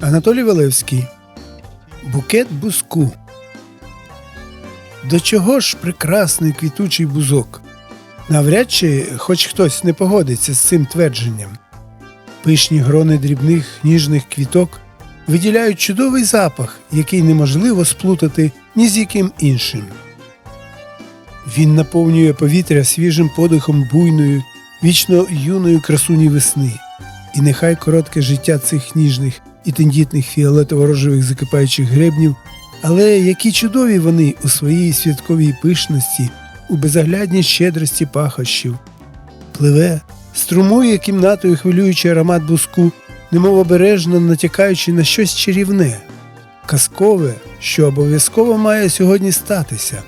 Анатолій Валевський. Букет бузку. До чого ж прекрасний квітучий бузок? Навряд чи хоч хтось не погодиться з цим твердженням. Пишні грони дрібних ніжних квіток виділяють чудовий запах, який неможливо сплутати ні з яким іншим. Він наповнює повітря свіжим подихом буйної, вічно юної красуні весни. І нехай коротке життя цих ніжних і тендітних фіолетово-рожевих закипаючих гребнів, але які чудові вони у своїй святковій пишності, у безоглядній щедрості пахощів. Пливе, струмує кімнатою хвилюючий аромат буску, немов обережно натякаючи на щось чарівне, казкове, що обов'язково має сьогодні статися.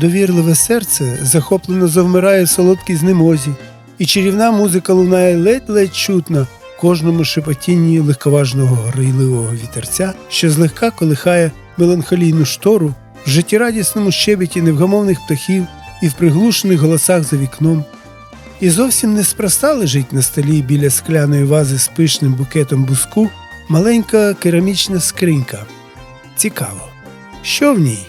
Довірливе серце захоплено завмирає в солодкій знемозі, і чарівна музика лунає ледь-ледь чутно кожному шепотінні легковажного грайливого вітерця, що злегка колихає меланхолійну штору в життєрадісному щебеті невгамовних птахів і в приглушених голосах за вікном. І зовсім неспроста лежить на столі біля скляної вази з пишним букетом буску маленька керамічна скринька. Цікаво, що в ній?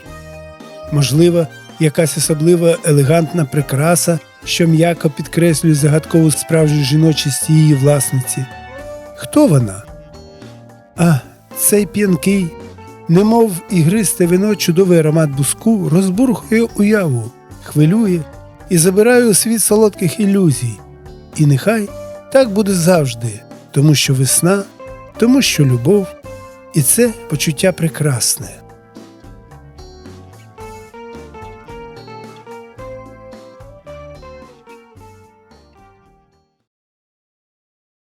Можливо, якась особлива елегантна прикраса, що м'яко підкреслює загадкову справжню жіночість її власниці. Хто вона? А, цей п'янкий, немов ігристе вино, чудовий аромат буску розбурхує уяву, хвилює і забирає у світ солодких ілюзій. І нехай так буде завжди, тому що весна, тому що любов, і це почуття прекрасне.